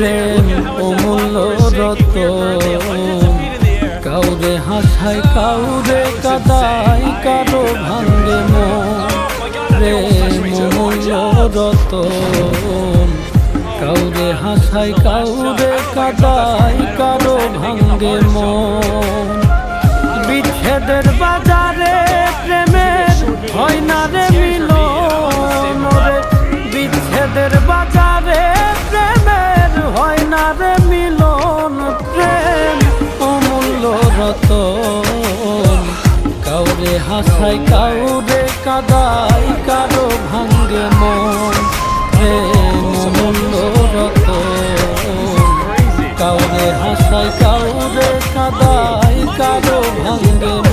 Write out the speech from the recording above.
প্রেম অমূল্য রত কাউরে হাসায় কাউরে কাদাই, কারও ভাঙে প্রেম অমূল্য রত কাউরে হাসায় কাউরে কাদাই, কারও ভাঙে বিচ্ছেদের বাজারে প্রেমের হয় না রে মিলন। বিচ্ছেদের বাজারে রতন কাউরে হাসাই কাউরে কাদাই কারও ভাঙ্গে মন। হে মনন্দ রতন। কাউরে হাসাই কাউরে কাদাই কারও ভাঙ্গে